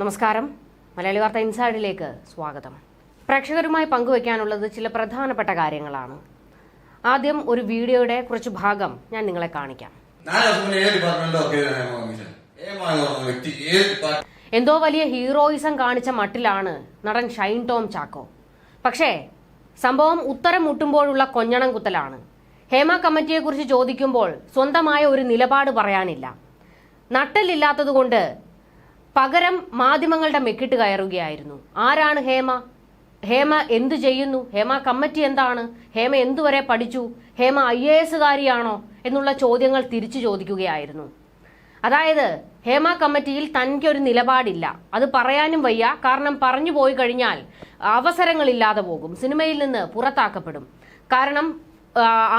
നമസ്കാരം. മലയാളി വാർത്ത ഇൻസൈഡിലേക്ക് സ്വാഗതം. പ്രേക്ഷകരുമായി പങ്കുവയ്ക്കാനുള്ളത് ചില പ്രധാനപ്പെട്ട കാര്യങ്ങളാണ്. ആദ്യം ഒരു വീഡിയോയുടെ കുറച്ച് ഭാഗം ഞാൻ നിങ്ങളെ കാണിക്കാം. എന്തോ വലിയ ഹീറോയിസം കാണിച്ച മട്ടിലാണ് നടൻ ഷൈൻ ടോം ചാക്കോ. പക്ഷേ സംഭവം ഉത്തരം മുട്ടുമ്പോഴുള്ള കൊഞ്ഞണം കുത്തലാണ്. ഹേമ കമ്മിറ്റിയെക്കുറിച്ച് ചോദിക്കുമ്പോൾ സ്വന്തമായ ഒരു നിലപാട് പറയാനില്ല. നട്ടലില്ലാത്തതുകൊണ്ട് പകരം മാധ്യമങ്ങളുടെ മെക്കിട്ട് കയറുകയായിരുന്നു. ആരാണ് ഹേമ? ഹേമ എന്തു ചെയ്യുന്നു? ഹേമ കമ്മിറ്റി എന്താണ്? ഹേമ എന്തുവരെ പഠിച്ചു? ഹേമ ഐ എ എസുകാരിയാണോ എന്നുള്ള ചോദ്യങ്ങൾ തിരിച്ചു ചോദിക്കുകയായിരുന്നു. അതായത് ഹേമ കമ്മിറ്റിയിൽ തനിക്കൊരു നിലപാടില്ല. അത് പറയാനും വയ്യ. കാരണം പറഞ്ഞു പോയി കഴിഞ്ഞാൽ അവസരങ്ങളില്ലാതെ പോകും. സിനിമയിൽ നിന്ന് പുറത്താക്കപ്പെടും. കാരണം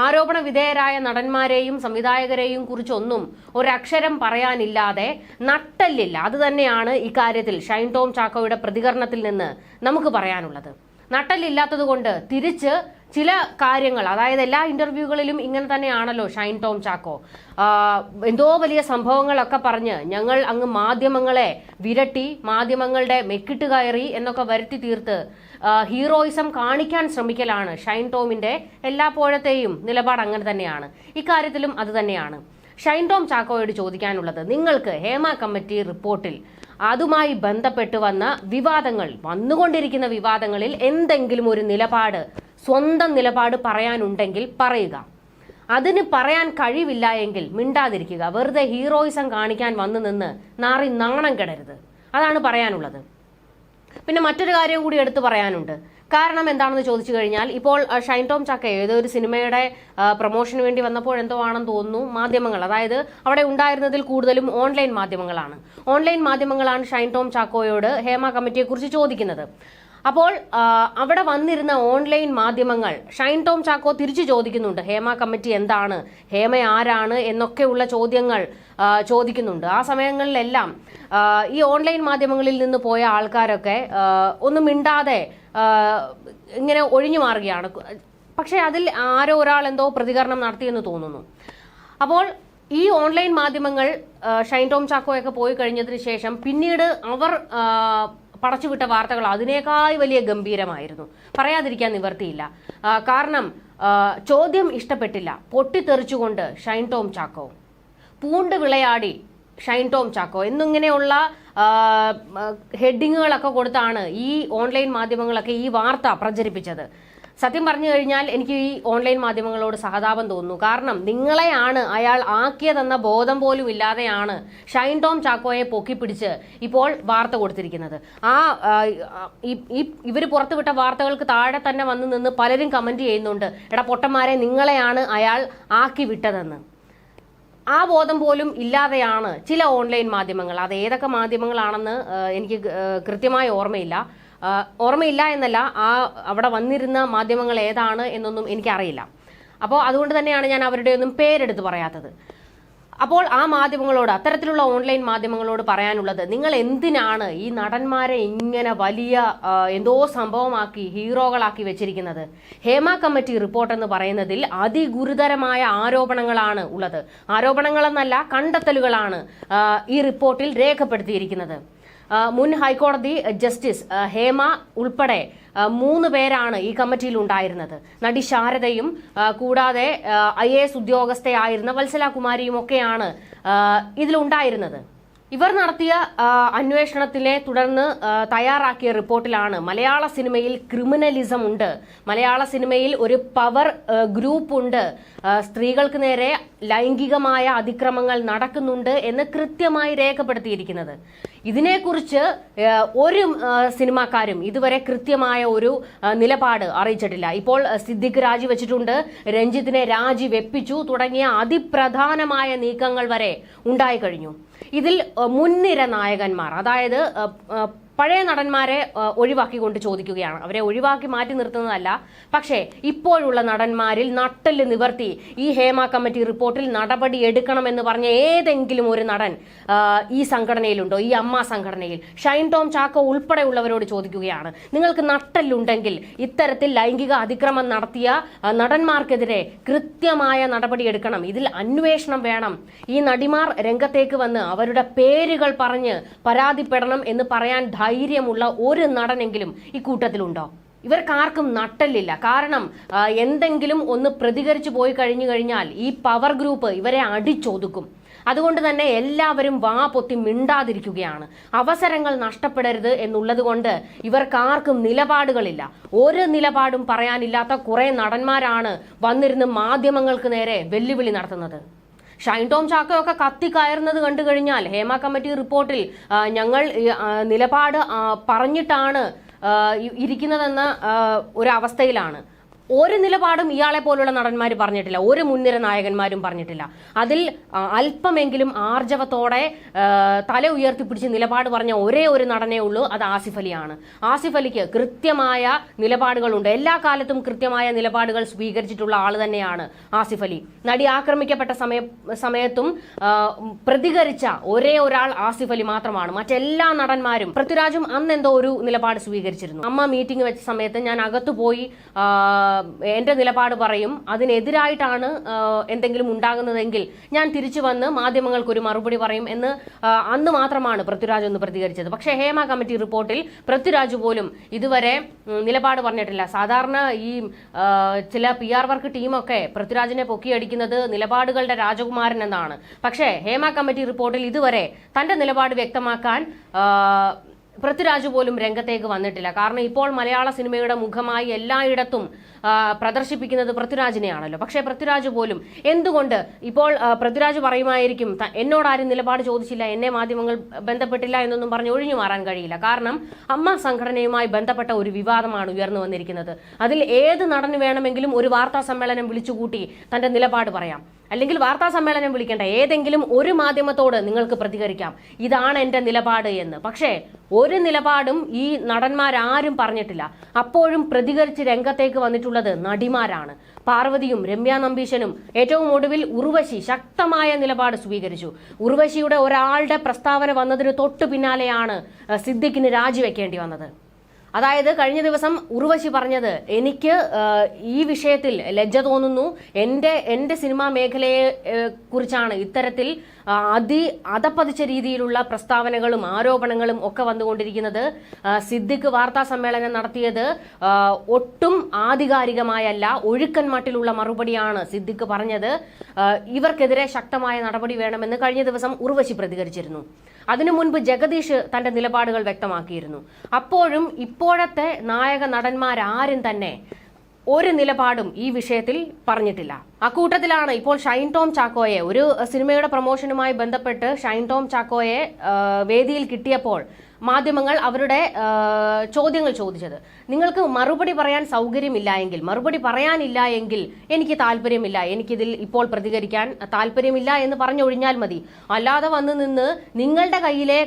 ആരോപണ വിധേയരായ നടന്മാരെയും സംവിധായകരെയും കുറിച്ചൊന്നും ഒരക്ഷരം പറയാനില്ലാതെ നട്ടല്ലില്ല. അത് തന്നെയാണ് ഇക്കാര്യത്തിൽ ഷൈൻ ടോം ചാക്കോയുടെ പ്രതികരണത്തിൽ നിന്ന് നമുക്ക് പറയാനുള്ളത്. നട്ടല്ലില്ലാത്തത് കൊണ്ട് തിരിച്ച് ചില കാര്യങ്ങൾ അതായത് എല്ലാ ഇന്റർവ്യൂകളിലും ഇങ്ങനെ തന്നെയാണല്ലോ ഷൈൻ ടോം ചാക്കോ. എന്തോ വലിയ സംഭവങ്ങളൊക്കെ പറഞ്ഞ് ഞങ്ങൾ അങ്ങ് മാധ്യമങ്ങളെ വിരട്ടി മാധ്യമങ്ങളുടെ മെക്കിട്ട് കയറി എന്നൊക്കെ വരുത്തി തീർത്ത് ഹീറോയിസം കാണിക്കാൻ ശ്രമിക്കലാണ് ഷൈൻ ടോമിന്റെ എല്ലാപ്പോഴത്തെയും നിലപാട് അങ്ങനെ തന്നെയാണ്. ഇക്കാര്യത്തിലും അത് തന്നെയാണ്. ഷൈൻ ടോം ചാക്കോയോട് ചോദിക്കാനുള്ളത് നിങ്ങൾക്ക് ഹേമ കമ്മിറ്റി റിപ്പോർട്ടിൽ അതുമായി ബന്ധപ്പെട്ട് വന്ന വിവാദങ്ങൾ വന്നുകൊണ്ടിരിക്കുന്ന വിവാദങ്ങളിൽ എന്തെങ്കിലും ഒരു നിലപാട് സ്വന്തം നിലപാട് പറയാനുണ്ടെങ്കിൽ പറയുക. അതിന് പറയാൻ കഴിവില്ല എങ്കിൽ മിണ്ടാതിരിക്കുക. വെറുതെ ഹീറോയിസം കാണിക്കാൻ വന്നു നിന്ന് നാറി നാണം കെടരുത്. അതാണ് പറയാനുള്ളത്. പിന്നെ മറ്റൊരു കാര്യം കൂടി എടുത്തു പറയാനുണ്ട്. കാരണം എന്താണെന്ന് ചോദിച്ചു കഴിഞ്ഞാൽ ഇപ്പോൾ ഷൈൻ ടോം ചക്ക ഏതോ ഒരു സിനിമയുടെ പ്രൊമോഷന് വേണ്ടി വന്നപ്പോൾ എന്തോ ആണെന്ന് തോന്നുന്നു മാധ്യമങ്ങൾ. അതായത് അവിടെ ഉണ്ടായിരുന്നതിൽ കൂടുതലും ഓൺലൈൻ മാധ്യമങ്ങളാണ്. ഓൺലൈൻ മാധ്യമങ്ങളാണ് ഷൈൻ ടോം ചാക്കോയോട് ഹേമ കമ്മിറ്റിയെക്കുറിച്ച് ചോദിക്കുന്നത്. അപ്പോൾ അവിടെ വന്നിരുന്ന ഓൺലൈൻ മാധ്യമങ്ങൾ ഷൈൻ ടോം ചാക്കോ തിരിച്ചു ചോദിക്കുന്നുണ്ട് ഹേമ കമ്മിറ്റി എന്താണ് ഹേമ ആരാണ് എന്നൊക്കെയുള്ള ചോദ്യങ്ങൾ ചോദിക്കുന്നുണ്ട്. ആ സമയങ്ങളിലെല്ലാം ഈ ഓൺലൈൻ മാധ്യമങ്ങളിൽ നിന്ന് പോയ ആൾക്കാരൊക്കെ ഒന്നും മിണ്ടാതെ ഇങ്ങനെ ഒഴിഞ്ഞു മാറുകയാണ്. പക്ഷേ അതിൽ ആരോ ഒരാൾ എന്തോ പ്രതികരണം നടത്തിയെന്ന് തോന്നുന്നു. അപ്പോൾ ഈ ഓൺലൈൻ മാധ്യമങ്ങൾ ഷൈൻ ടോം ചാക്കോയൊക്കെ പോയി കഴിഞ്ഞതിന് ശേഷം പിന്നീട് അവർ പടച്ചുവിട്ട വാർത്തകൾ അതിനേക്കാൾ വലിയ ഗംഭീരമായിരുന്നു. പറയാതിരിക്കാൻ നിവർത്തിയില്ല. കാരണം ചോദ്യം ഇഷ്ടപ്പെട്ടില്ല. പൊട്ടിത്തെറിച്ചുകൊണ്ട് ഷൈൻ ടോം ചാക്കോ. പൂണ്ട് വിളയാടി ഷൈൻ ടോം ചാക്കോ എന്നിങ്ങനെയുള്ള ഹെഡിങ്ങുകളൊക്കെ കൊടുത്താണ് ഈ ഓൺലൈൻ മാധ്യമങ്ങളൊക്കെ ഈ വാർത്ത പ്രചരിപ്പിച്ചത്. സത്യം പറഞ്ഞു കഴിഞ്ഞാൽ എനിക്ക് ഈ ഓൺലൈൻ മാധ്യമങ്ങളോട് സഹതാപം തോന്നുന്നു. കാരണം നിങ്ങളെയാണ് അയാൾ ആക്കിയതെന്ന ബോധം പോലും ഇല്ലാതെയാണ് ഷൈൻ ടോം ചാക്കോയെ പൊക്കിപ്പിടിച്ച് ഇപ്പോൾ വാർത്ത കൊടുത്തിരിക്കുന്നത്. ആ ഇവർ പുറത്തുവിട്ട വാർത്തകൾക്ക് താഴെ തന്നെ വന്ന് നിന്ന് പലരും കമന്റ് ചെയ്യുന്നുണ്ട്. എടാ പൊട്ടന്മാരെ നിങ്ങളെയാണ് അയാൾ ആക്കി വിട്ടതെന്ന്. ആ ബോധം പോലും ഇല്ലാതെയാണ് ചില ഓൺലൈൻ മാധ്യമങ്ങൾ അത് ഏതൊക്കെ മാധ്യമങ്ങളാണെന്ന് എനിക്ക് കൃത്യമായി ഓർമ്മയില്ല. ഓർമ്മയില്ല എന്നല്ല ആ അവിടെ വന്നിരുന്ന മാധ്യമങ്ങൾ ഏതാണ് എന്നൊന്നും എനിക്കറിയില്ല. അപ്പോൾ അതുകൊണ്ട് തന്നെയാണ് ഞാൻ അവരുടെ ഒന്നും പേരെടുത്ത് പറയാത്തത്. അപ്പോൾ ആ മാധ്യമങ്ങളോട് അത്തരത്തിലുള്ള ഓൺലൈൻ മാധ്യമങ്ങളോട് പറയാനുള്ളത് നിങ്ങൾ എന്തിനാണ് ഈ നടന്മാരെ ഇങ്ങനെ വലിയ എന്തോ സംഭവമാക്കി ഹീറോകളാക്കി വെച്ചിരിക്കുന്നത്? ഹേമ കമ്മിറ്റി റിപ്പോർട്ട് എന്ന് പറയുന്നതിൽ അതിഗുരുതരമായ ആരോപണങ്ങളാണ് ഉള്ളത്. ആരോപണങ്ങളെന്നല്ല കണ്ടെത്തലുകളാണ് ഈ റിപ്പോർട്ടിൽ രേഖപ്പെടുത്തിയിരിക്കുന്നത്. മുൻ ഹൈക്കോടതി ജസ്റ്റിസ് ഹേമ ഉൾപ്പെടെ മൂന്ന് പേരാണ് ഈ കമ്മിറ്റിയിൽ ഉണ്ടായിരുന്നത് നടി ശാരദയും കൂടാതെ ഐ എ എസ് ഉദ്യോഗസ്ഥയായിരുന്ന വത്സല കുമാരിയും ഒക്കെയാണ് ഇതിലുണ്ടായിരുന്നത്. ഇവർ നടത്തിയ അന്വേഷണത്തിനെ തുടർന്ന് തയ്യാറാക്കിയ റിപ്പോർട്ടിലാണ് മലയാള സിനിമയിൽ ക്രിമിനലിസം ഉണ്ട്. മലയാള സിനിമയിൽ ഒരു പവർ ഗ്രൂപ്പ് ഉണ്ട്. സ്ത്രീകൾക്ക് നേരെ ലൈംഗികമായ അതിക്രമങ്ങൾ നടക്കുന്നുണ്ട് എന്ന് കൃത്യമായി രേഖപ്പെടുത്തിയിരിക്കുന്നത്. ഇതിനെക്കുറിച്ച് ഒരു സിനിമാക്കാരും ഇതുവരെ കൃത്യമായ ഒരു നിലപാട് അറിയിച്ചിട്ടില്ല. ഇപ്പോൾ സിദ്ദിഖ് രാജിവെച്ചിട്ടുണ്ട് രഞ്ജിത്തിനെ രാജി വെപ്പിച്ചു തുടങ്ങിയ അതിപ്രധാനമായ നീക്കങ്ങൾ വരെ ഉണ്ടായി കഴിഞ്ഞു. ഇതിൽ മുൻനിര നായകന്മാർ അതായത് പഴയ നടന്മാരെ ഒഴിവാക്കിക്കൊണ്ട് ചോദിക്കുകയാണ്. അവരെ ഒഴിവാക്കി മാറ്റി നിർത്തുന്നതല്ല. പക്ഷേ ഇപ്പോഴുള്ള നടന്മാരിൽ നട്ടൽ നിവർത്തി ഈ ഹേമ കമ്മിറ്റി റിപ്പോർട്ടിൽ നടപടി എടുക്കണമെന്ന് പറഞ്ഞ ഏതെങ്കിലും ഒരു നടൻ ഈ സംഘടനയിലുണ്ടോ? ഈ അമ്മ സംഘടനയിൽ. ഷൈൻ ടോം ചാക്കോ ഉൾപ്പെടെയുള്ളവരോട് ചോദിക്കുകയാണ്. നിങ്ങൾക്ക് നട്ടല്ലുണ്ടെങ്കിൽ ഇത്തരത്തിൽ ലൈംഗിക അതിക്രമം നടത്തിയ നടന്മാർക്കെതിരെ കൃത്യമായ നടപടി എടുക്കണം. ഇതിൽ അന്വേഷണം വേണം. ഈ നടിമാർ രംഗത്തേക്ക് വന്ന് അവരുടെ പേരുകൾ പറഞ്ഞ് പരാതിപ്പെടണം എന്ന് പറയാൻ ധൈര്യമുള്ള ഒരു നടനെങ്കിലും ഈ കൂട്ടത്തിലുണ്ടോ? ഇവർക്കാർക്കും നട്ടല്ലില്ല. കാരണം എന്തെങ്കിലും ഒന്ന് പ്രതികരിച്ചു പോയി കഴിഞ്ഞു കഴിഞ്ഞാൽ ഈ പവർ ഗ്രൂപ്പ് ഇവരെ അടിച്ചൊതുക്കും. അതുകൊണ്ട് തന്നെ എല്ലാവരും വാ പൊത്തി മിണ്ടാതിരിക്കുകയാണ്. അവസരങ്ങൾ നഷ്ടപ്പെടരുത് എന്നുള്ളത് കൊണ്ട് ഇവർക്കാർക്കും നിലപാടുകളില്ല. ഒരു നിലപാടും പറയാനില്ലാത്ത കുറെ നടന്മാരാണ് വന്നിരുന്ന് മാധ്യമങ്ങൾക്ക് നേരെ വെല്ലുവിളി നടത്തുന്നത്. ഷൈൻ ടോം ചാക്കോയൊക്കെ കത്തി കയറുന്നത് കണ്ടു കഴിഞ്ഞാൽ ഹേമ കമ്മിറ്റി റിപ്പോർട്ടിൽ ഞങ്ങൾ നിലപാട് പറഞ്ഞിട്ടാണ് ഇരിക്കുന്നതെന്ന ഒരു അവസ്ഥയിലാണ് ഒരു നിലപാടും ഇയാളെ പോലുള്ള നടന്മാർ പറഞ്ഞിട്ടില്ല. ഒരു മുൻനിര നായകന്മാരും പറഞ്ഞിട്ടില്ല. അതിൽ അല്പമെങ്കിലും ആർജവത്തോടെ തല ഉയർത്തിപ്പിടിച്ച് നിലപാട് പറഞ്ഞ ഒരേ ഒരു നടനേ ഉള്ളൂ. അത് ആസിഫ് അലിയാണ്. ആസിഫ് അലിക്ക് കൃത്യമായ നിലപാടുകളുണ്ട്. എല്ലാ കാലത്തും കൃത്യമായ നിലപാടുകൾ സ്വീകരിച്ചിട്ടുള്ള ആൾ തന്നെയാണ് ആസിഫ് അലി. നടി ആക്രമിക്കപ്പെട്ട സമയ സമയത്തും പ്രതികരിച്ച ഒരേ ഒരാൾ ആസിഫ് അലി മാത്രമാണ്. മറ്റെല്ലാ നടന്മാരും പൃഥ്വിരാജും അന്ന് എന്തോ ഒരു നിലപാട് സ്വീകരിച്ചിരുന്നു. അമ്മ മീറ്റിംഗ് വെച്ച സമയത്ത് ഞാൻ അകത്തു പോയി എന്റെ നിലപാട് പറയും. അതിനെതിരായിട്ടാണ് എന്തെങ്കിലും ഉണ്ടാകുന്നതെങ്കിൽ ഞാൻ തിരിച്ചു വന്ന് മാധ്യമങ്ങൾക്ക് ഒരു മറുപടി പറയും എന്ന് അന്ന് മാത്രമാണ് പൃഥ്വിരാജ് ഒന്ന് പ്രതികരിച്ചത്. പക്ഷേ ഹേമ കമ്മിറ്റി റിപ്പോർട്ടിൽ പൃഥ്വിരാജ് പോലും ഇതുവരെ നിലപാട് പറഞ്ഞിട്ടില്ല. സാധാരണ ഈ ചില പി ആർ വർക്ക് ടീമൊക്കെ പൃഥ്വിരാജിനെ പൊക്കിയടിക്കുന്നത് നിലപാടുകളുടെ രാജകുമാരൻ എന്നാണ്. പക്ഷേ ഹേമ കമ്മിറ്റി റിപ്പോർട്ടിൽ ഇതുവരെ തന്റെ നിലപാട് വ്യക്തമാക്കാൻ പൃഥ്വിരാജ് പോലും രംഗത്തേക്ക് വന്നിട്ടില്ല. കാരണം ഇപ്പോൾ മലയാള സിനിമയുടെ മുഖമായി എല്ലായിടത്തും പ്രദർശിപ്പിക്കുന്നത് പൃഥ്വിരാജിനെയാണല്ലോ. പക്ഷേ പൃഥ്വിരാജ് പോലും എന്തുകൊണ്ട് ഇപ്പോൾ പൃഥ്വിരാജ് പറയുമായിരിക്കും എന്നോടാരും നിലപാട് ചോദിച്ചില്ല എന്നെ മാധ്യമങ്ങൾ ബന്ധപ്പെട്ടില്ല എന്നൊന്നും പറഞ്ഞ് ഒഴിഞ്ഞു മാറാൻ കഴിയില്ല. കാരണം അമ്മ സംഘടനയുമായി ബന്ധപ്പെട്ട ഒരു വിവാദമാണ് ഉയർന്നു വന്നിരിക്കുന്നത്. അതിൽ ഏത് നടന് വേണമെങ്കിലും ഒരു വാർത്താ സമ്മേളനം വിളിച്ചുകൂട്ടി തന്റെ നിലപാട് പറയാം. അല്ലെങ്കിൽ വാർത്താ സമ്മേളനം വിളിക്കേണ്ട ഏതെങ്കിലും ഒരു മാധ്യമത്തോട് നിങ്ങൾക്ക് പ്രതികരിക്കാം. ഇതാണ് എന്റെ നിലപാട് എന്ന്. പക്ഷേ ഒരു നിലപാടും ഈ നടന്മാരാരും പറഞ്ഞിട്ടില്ല. അപ്പോഴും പ്രതികരിച്ച് രംഗത്തേക്ക് വന്നിട്ടുള്ളത് നടിമാരാണ്. പാർവതിയും രമ്യ നമ്പീശനും ഏറ്റവും ഒടുവിൽ ഉർവശി ശക്തമായ നിലപാട് സ്വീകരിച്ചു. ഉർവശിയുടെ ഒരാളുടെ പ്രസ്താവന വന്നതിന് തൊട്ടു പിന്നാലെയാണ് സിദ്ദിഖിന് രാജിവെക്കേണ്ടി വന്നത്. അതായത് കഴിഞ്ഞ ദിവസം ഉർവശി പറഞ്ഞത് എനിക്ക് ഈ വിഷയത്തിൽ ലജ്ജ തോന്നുന്നു. എന്റെ എന്റെ സിനിമാ മേഖലയെ കുറിച്ചാണ് ഇത്തരത്തിൽ അതി അതപ്പതിച്ച രീതിയിലുള്ള പ്രസ്താവനകളും ആരോപണങ്ങളും ഒക്കെ വന്നുകൊണ്ടിരിക്കുന്നത്. സിദ്ദിഖ് വാർത്താ സമ്മേളനം നടത്തിയത് ഒട്ടും ആധികാരികമായല്ല ഒഴുക്കൻ മട്ടിലുള്ള മറുപടിയാണ് സിദ്ദിഖ് പറഞ്ഞത്. ഇവർക്കെതിരെ ശക്തമായ നടപടി വേണമെന്ന് കഴിഞ്ഞ ദിവസം ഉർവശി പ്രതികരിച്ചിരുന്നു. അതിനു മുൻപ് ജഗദീഷ് തന്റെ നിലപാടുകൾ വ്യക്തമാക്കിയിരുന്നു. അപ്പോഴും ഇപ്പോഴത്തെ നായക നടന്മാരാരും തന്നെ ഒരു നിലപാടും ഈ വിഷയത്തിൽ പറഞ്ഞിട്ടില്ല. അക്കൂട്ടത്തിലാണ് ഇപ്പോൾ ഷൈൻ ടോം ചാക്കോയെ ഒരു സിനിമയുടെ പ്രൊമോഷനുമായി ബന്ധപ്പെട്ട് ഷൈൻ ടോം ചാക്കോയെ വേദിയിൽ കിട്ടിയപ്പോൾ മാധ്യമങ്ങൾ അവരുടെ ചോദ്യങ്ങൾ ചോദിച്ചത്. നിങ്ങൾക്ക് മറുപടി പറയാൻ സൗകര്യമില്ല എങ്കിൽ മറുപടി പറയാനില്ല എങ്കിൽ എനിക്ക് താല്പര്യമില്ല. എനിക്കിതിൽ ഇപ്പോൾ പ്രതികരിക്കാൻ താല്പര്യമില്ല എന്ന് പറഞ്ഞൊഴിഞ്ഞാൽ മതി. അല്ലാതെ വന്ന് നിന്ന് നിങ്ങളുടെ കയ്യിലെ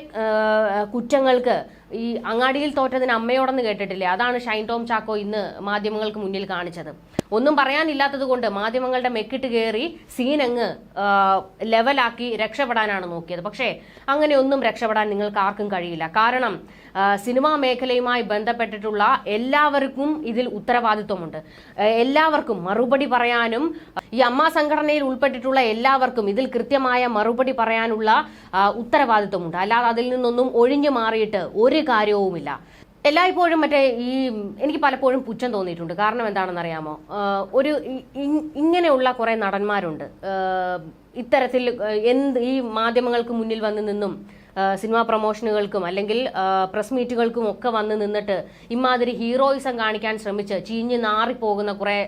കുറ്റങ്ങൾക്ക് ഈ അങ്ങാടിയിൽ തോറ്റതിന് അമ്മയോടെന്ന് കേട്ടിട്ടില്ലേ? അതാണ് ഷൈൻ ടോം ചാക്കോ ഇന്ന് മാധ്യമങ്ങൾക്ക് മുന്നിൽ കാണിച്ചത്. ഒന്നും പറയാനില്ലാത്തത് കൊണ്ട് മാധ്യമങ്ങളുടെ മെക്കിട്ട് കയറി സീനങ്ങ് ലെവലാക്കി രക്ഷപ്പെടാനാണ് നോക്കിയത്. പക്ഷേ അങ്ങനെ ഒന്നും രക്ഷപ്പെടാൻ നിങ്ങൾക്ക് ആർക്കും കഴിയില്ല. കാരണം സിനിമാ മേഖലയുമായി ബന്ധപ്പെട്ടിട്ടുള്ള എല്ലാവർക്കും ഇതിൽ ഉത്തരവാദിത്വമുണ്ട്. എല്ലാവർക്കും മറുപടി പറയാനും ഈ അമ്മ സംഘടനയിൽ ഉൾപ്പെട്ടിട്ടുള്ള എല്ലാവർക്കും ഇതിൽ കൃത്യമായ മറുപടി പറയാനുള്ള ഉത്തരവാദിത്വമുണ്ട്. അല്ലാതെ അതിൽ നിന്നൊന്നും ഒഴിഞ്ഞു മാറിയിട്ട് ഒരു കാര്യവുമില്ല. എല്ലായ്പ്പോഴും മറ്റേ ഈ എനിക്ക് പലപ്പോഴും പുച്ഛം തോന്നിയിട്ടുണ്ട്. കാരണം എന്താണെന്ന് അറിയാമോ ഒരു ഇങ്ങനെയുള്ള കുറെ നടന്മാരുണ്ട്. ഇത്തരത്തിൽ എന്ത് ഈ മാധ്യമങ്ങൾക്ക് മുന്നിൽ വന്ന് നിന്നും സിനിമാ പ്രൊമോഷനുകൾക്കും അല്ലെങ്കിൽ പ്രസ് മീറ്റുകൾക്കും ഒക്കെ വന്ന് നിന്നിട്ട് ഇമാതിരി ഹീറോയിസം കാണിക്കാൻ ശ്രമിച്ച് ചീഞ്ഞ് നാറിപ്പോകുന്ന കുറെ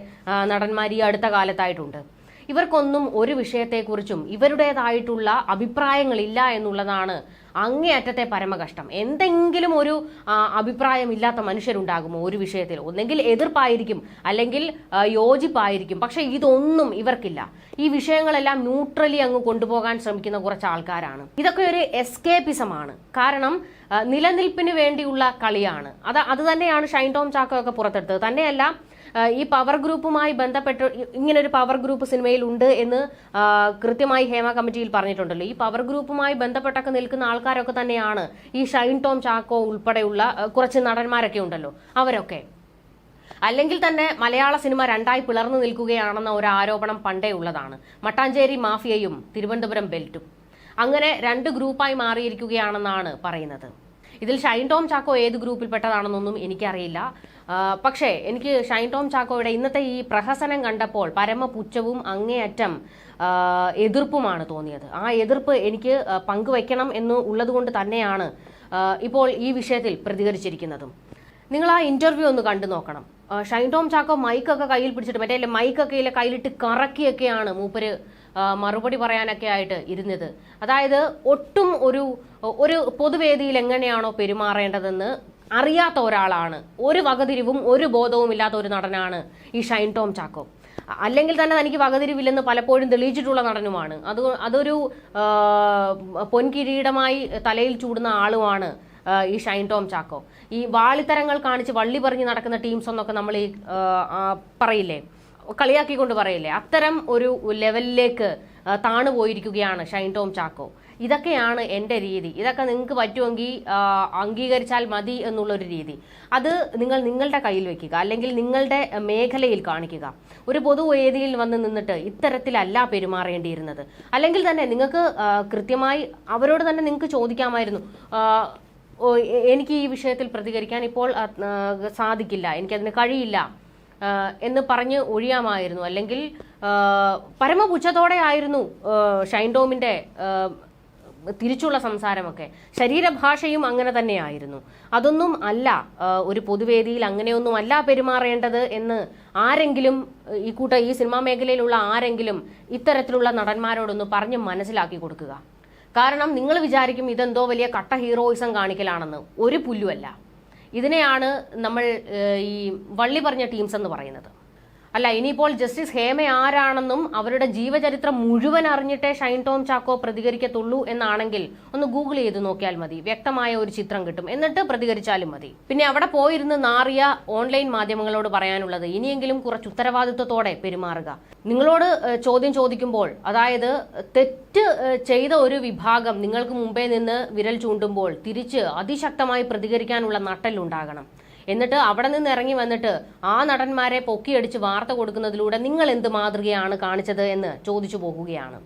നടന്മാർ ഈ അടുത്ത കാലത്തായിട്ടുണ്ട്. ഇവർക്കൊന്നും ഒരു വിഷയത്തെക്കുറിച്ചും ഇവരുടേതായിട്ടുള്ള അഭിപ്രായങ്ങളില്ല എന്നുള്ളതാണ് അങ്ങേയറ്റത്തെ പരമകഷ്ടം. എന്തെങ്കിലും ഒരു അഭിപ്രായമില്ലാത്ത മനുഷ്യരുണ്ടാകുമോ ഒരു വിഷയത്തിൽ? ഒന്നെങ്കിൽ എതിർപ്പായിരിക്കും അല്ലെങ്കിൽ യോജിപ്പായിരിക്കും. പക്ഷെ ഇതൊന്നും ഇവർക്കില്ല. ഈ വിഷയങ്ങളെല്ലാം ന്യൂട്രലി അങ്ങ് കൊണ്ടുപോകാൻ ശ്രമിക്കുന്ന കുറച്ച് ആൾക്കാരാണ്. ഇതൊക്കെ ഒരു എസ്കേപ്പിസമാണ്. കാരണം നിലനിൽപ്പിന് വേണ്ടിയുള്ള കളിയാണ്. അത് അത് തന്നെയാണ് ഷൈൻ ടോം ചാക്കോ ഒക്കെ പുറത്തെടുത്തത്. തന്നെയല്ല ഈ പവർ ഗ്രൂപ്പുമായി ബന്ധപ്പെട്ട് ഇങ്ങനൊരു പവർ ഗ്രൂപ്പ് സിനിമയിൽ ഉണ്ട് എന്ന് കൃത്യമായി ഹേമ കമ്മിറ്റിയിൽ പറഞ്ഞിട്ടുണ്ടല്ലോ. ഈ പവർ ഗ്രൂപ്പുമായി ബന്ധപ്പെട്ടൊക്കെ നിൽക്കുന്ന ആൾക്കാരൊക്കെ തന്നെയാണ് ഈ ഷൈൻ ടോം ചാക്കോ ഉൾപ്പെടെയുള്ള കുറച്ച് നടന്മാരൊക്കെ ഉണ്ടല്ലോ. അവരൊക്കെ. അല്ലെങ്കിൽ തന്നെ മലയാള സിനിമ രണ്ടായി പിളർന്നു നിൽക്കുകയാണെന്ന ഒരു ആരോപണം പണ്ടേ ഉള്ളതാണ്. മട്ടാഞ്ചേരി മാഫിയയും തിരുവനന്തപുരം ബെൽറ്റും. അങ്ങനെ രണ്ട് ഗ്രൂപ്പായി മാറിയിരിക്കുകയാണെന്നാണ് പറയുന്നത്. ഇതിൽ ഷൈൻ ടോം ചാക്കോ ഏത് ഗ്രൂപ്പിൽപ്പെട്ടതാണെന്നൊന്നും എനിക്കറിയില്ല. പക്ഷേ എനിക്ക് ഷൈൻ ടോം ചാക്കോയുടെ ഇന്നത്തെ ഈ പ്രഹസനം കണ്ടപ്പോൾ പരമപുച്ഛവും അങ്ങേയറ്റം എതിർപ്പുമാണ് തോന്നിയത്. ആ എതിർപ്പ് എനിക്ക് പങ്കുവയ്ക്കണം എന്ന് ഉള്ളതുകൊണ്ട് തന്നെയാണ് ഇപ്പോൾ ഈ വിഷയത്തിൽ പ്രതികരിച്ചിരിക്കുന്നതും. നിങ്ങൾ ആ ഇന്റർവ്യൂ ഒന്ന് കണ്ടു നോക്കണം. ഷൈൻ ടോം ചാക്കോ മൈക്കൊക്കെ കയ്യിൽ പിടിച്ചിട്ട് മറ്റേ അല്ലെ മൈക്കൊക്കെ ഇല്ല കയ്യിലിട്ട് കറക്കിയൊക്കെയാണ് മൂപ്പര് മറുപടി പറയാനൊക്കെ ആയിട്ട് ഇരുന്നത്. അതായത് ഒട്ടും ഒരു ഒരു പൊതുവേദിയിൽ എങ്ങനെയാണോ പെരുമാറേണ്ടതെന്ന് അറിയാത്ത ഒരാളാണ്. ഒരു വകതിരിവും ഒരു ബോധവും ഇല്ലാത്ത ഒരു നടനാണ് ഈ ഷൈൻ ടോം ചാക്കോ. അല്ലെങ്കിൽ തന്നെ തനിക്ക് വകതിരിവില്ലെന്ന് പലപ്പോഴും തെളിയിച്ചിട്ടുള്ള നടനുമാണ്. അത് അതൊരു പൊൻകിരീടമായി തലയിൽ ചൂടുന്ന ആളുമാണ് ഈ ഷൈൻ ടോം ചാക്കോ. ഈ വാളിത്തരങ്ങൾ കാണിച്ച് വള്ളി പറഞ്ഞ് നടക്കുന്ന ടീംസ് എന്നൊക്കെ നമ്മൾ ഈ പറയില്ലേ? കളിയാക്കിക്കൊണ്ട് പറയില്ലേ? അത്തരം ഒരു ലെവലിലേക്ക് താണുപോയിരിക്കുകയാണ് താണു പോയിരിക്കുകയാണ് ഷൈൻ ടോം ചാക്കോ. ഇതൊക്കെയാണ് എന്റെ രീതി. ഇതൊക്കെ നിങ്ങൾക്ക് പറ്റുമെങ്കിൽ അംഗീകരിച്ചാൽ മതി എന്നുള്ളൊരു രീതി. അത് നിങ്ങൾ നിങ്ങളുടെ കയ്യിൽ വെക്കുക. അല്ലെങ്കിൽ നിങ്ങളുടെ മേഖലയിൽ കാണിക്കുക. ഒരു പൊതുവേദിയിൽ വന്ന് നിന്നിട്ട് ഇത്തരത്തിലല്ല പെരുമാറേണ്ടിയിരുന്നത്. അല്ലെങ്കിൽ തന്നെ നിങ്ങൾക്ക് കൃത്യമായി അവരോട് തന്നെ നിങ്ങൾക്ക് ചോദിക്കാമായിരുന്നു. എനിക്ക് ഈ വിഷയത്തിൽ പ്രതികരിക്കാൻ ഇപ്പോൾ സാധിക്കില്ല. എനിക്കതിന് കഴിയില്ല എന്ന് പറഞ്ഞ് ഒഴിയാമായിരുന്നു. അല്ലെങ്കിൽ പരമപുച്ഛത്തോടെ ആയിരുന്നു ഷൈൻഡോമിന്റെ തിരിച്ചുള്ള സംസാരമൊക്കെ. ശരീരഭാഷയും അങ്ങനെ തന്നെയായിരുന്നു. അതൊന്നും അല്ല ഒരു പൊതുവേദിയിൽ അങ്ങനെയൊന്നും അല്ല പെരുമാറേണ്ടത് എന്ന് ആരെങ്കിലും ഈ കൂട്ട ഈ സിനിമാ മേഖലയിലുള്ള ആരെങ്കിലും ഇത്തരത്തിലുള്ള നടന്മാരോടൊന്ന് പറഞ്ഞ് മനസ്സിലാക്കി കൊടുക്കുക. കാരണം നിങ്ങൾ വിചാരിക്കും ഇതെന്തോ വലിയ കട്ട ഹീറോയിസം കാണിക്കലാണെന്ന്. ഒരു പുല്ലുമല്ല ഇതിനെയാണ് നമ്മൾ ഈ വള്ളി പറഞ്ഞ ടീംസ് എന്ന് പറയുന്നത്. അല്ല ഇനിയിപ്പോൾ ജസ്റ്റിസ് ഹേമ ആരാണെന്നും അവരുടെ ജീവചരിത്രം മുഴുവൻ അറിഞ്ഞിട്ടേ ഷൈൻ ടോം ചാക്കോ പ്രതികരിക്കത്തുള്ളൂ എന്നാണെങ്കിൽ ഒന്ന് ഗൂഗിൾ ചെയ്ത് നോക്കിയാൽ മതി. വ്യക്തമായ ഒരു ചിത്രം കിട്ടും. എന്നിട്ട് പ്രതികരിച്ചാലും മതി. പിന്നെ അവിടെ പോയിരുന്ന് നാറിയ ഓൺലൈൻ മാധ്യമങ്ങളോട് പറയാനുള്ളത് ഇനിയെങ്കിലും കുറച്ച് ഉത്തരവാദിത്വത്തോടെ പെരുമാറുക. നിങ്ങളോട് ചോദ്യം ചോദിക്കുമ്പോൾ അതായത് തെറ്റ് ചെയ്ത ഒരു വിഭാഗം നിങ്ങൾക്ക് മുമ്പേ നിന്ന് വിരൽ ചൂണ്ടുമ്പോൾ തിരിച്ച് അതിശക്തമായി പ്രതികരിക്കാനുള്ള നട്ടലുണ്ടാകണം എന്നിട്ട് അവിടെ നിന്ന് ഇറങ്ങി വന്നിട്ട് ആ നടന്മാരെ പൊക്കിയടിച്ച് വാർത്ത കൊടുക്കുന്നതിലൂടെ നിങ്ങൾ എന്ത് മാതൃകയാണ് കാണിച്ചത് എന്ന് ചോദിച്ചു പോകുകയാണ്.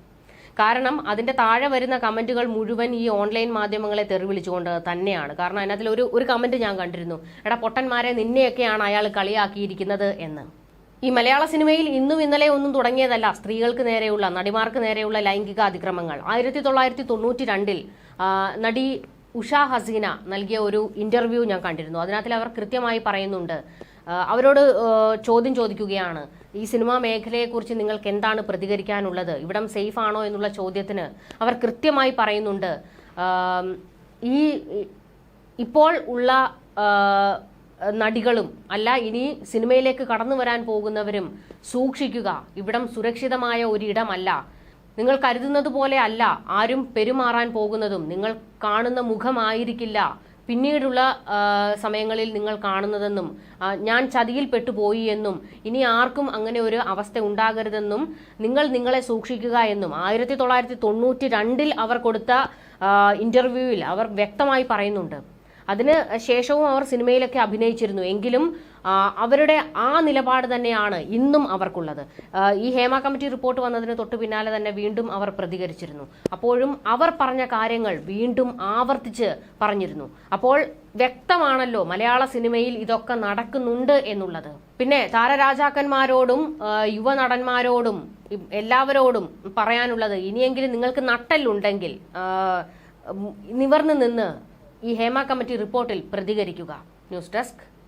കാരണം അതിന്റെ താഴെ വരുന്ന കമന്റുകൾ മുഴുവൻ ഈ ഓൺലൈൻ മാധ്യമങ്ങളെ തെറിവിളിച്ചുകൊണ്ട് തന്നെയാണ്. കാരണം അതിനകത്തിൽ ഒരു ഒരു കമന്റ് ഞാൻ കണ്ടിരുന്നു. എടാ പൊട്ടന്മാരെ നിന്നെയൊക്കെയാണ് അയാൾ കളിയാക്കിയിരിക്കുന്നത് എന്ന്. ഈ മലയാള സിനിമയിൽ ഇന്നും ഇന്നലെ ഒന്നും തുടങ്ങിയതല്ല. സ്ത്രീകൾക്ക് നേരെയുള്ള നടിമാർക്ക് നേരെയുള്ള ലൈംഗിക അതിക്രമങ്ങൾ ആയിരത്തി തൊള്ളായിരത്തി തൊണ്ണൂറ്റി രണ്ടിൽ നടി ഉഷ ഹസീന നൽകിയ ഒരു ഇന്റർവ്യൂ ഞാൻ കണ്ടിരുന്നു. അതിനകത്തിൽ അവർ കൃത്യമായി പറയുന്നുണ്ട് അവരോട് ചോദ്യം ചോദിക്കുകയാണ്. ഈ സിനിമാ മേഖലയെക്കുറിച്ച് നിങ്ങൾക്ക് എന്താണ് പ്രതികരിക്കാനുള്ളത്? ഇവിടം സേഫ് ആണോ എന്നുള്ള ചോദ്യത്തിന് അവർ കൃത്യമായി പറയുന്നുണ്ട്. ഈ ഇപ്പോൾ ഉള്ള നടികളും അല്ല ഇനി സിനിമയിലേക്ക് കടന്നു വരാൻ പോകുന്നവരും സൂക്ഷിക്കുക. ഇവിടം സുരക്ഷിതമായ ഒരിടമല്ല. നിങ്ങൾ കരുതുന്നത് പോലെ അല്ല. ആരും പെരുമാറാൻ പോകുന്നതും നിങ്ങൾ കാണുന്ന മുഖമായിരിക്കില്ല. പിന്നീടുള്ള സമയങ്ങളിൽ നിങ്ങൾ കാണുന്നതെന്നും ഞാൻ ചതിയിൽ പെട്ടുപോയി എന്നും ഇനി ആർക്കും അങ്ങനെ ഒരു അവസ്ഥ ഉണ്ടാകരുതെന്നും നിങ്ങൾ നിങ്ങളെ സൂക്ഷിക്കുക എന്നും. ആയിരത്തി തൊള്ളായിരത്തി തൊണ്ണൂറ്റി രണ്ടിൽ അവർ കൊടുത്ത ഇന്റർവ്യൂവിൽ അവർ വ്യക്തമായി പറയുന്നുണ്ട്. അതിന് ശേഷവും അവർ സിനിമയിലൊക്കെ അഭിനയിച്ചിരുന്നു. എങ്കിലും അവരുടെ ആ നിലപാട് തന്നെയാണ് ഇന്നും അവർക്കുള്ളത്. ഈ ഹേമ കമ്മിറ്റി റിപ്പോർട്ട് വന്നതിന് തൊട്ട് പിന്നാലെ തന്നെ വീണ്ടും അവർ പ്രതികരിച്ചിരുന്നു. അപ്പോഴും അവർ പറഞ്ഞ കാര്യങ്ങൾ വീണ്ടും ആവർത്തിച്ച് പറഞ്ഞിരുന്നു. അപ്പോൾ വ്യക്തമാണല്ലോ മലയാള സിനിമയിൽ ഇതൊക്കെ നടക്കുന്നുണ്ട് എന്നുള്ളത്. പിന്നെ താരരാജാക്കന്മാരോടും യുവനടന്മാരോടും എല്ലാവരോടും പറയാനുള്ളത് ഇനിയെങ്കിലും നിങ്ങൾക്ക് നട്ടല്ലുണ്ടെങ്കിൽ നിവർന്നു നിന്ന് ഈ ഹേമ കമ്മിറ്റി റിപ്പോർട്ടിൽ പ്രതികരിക്കുക. News desk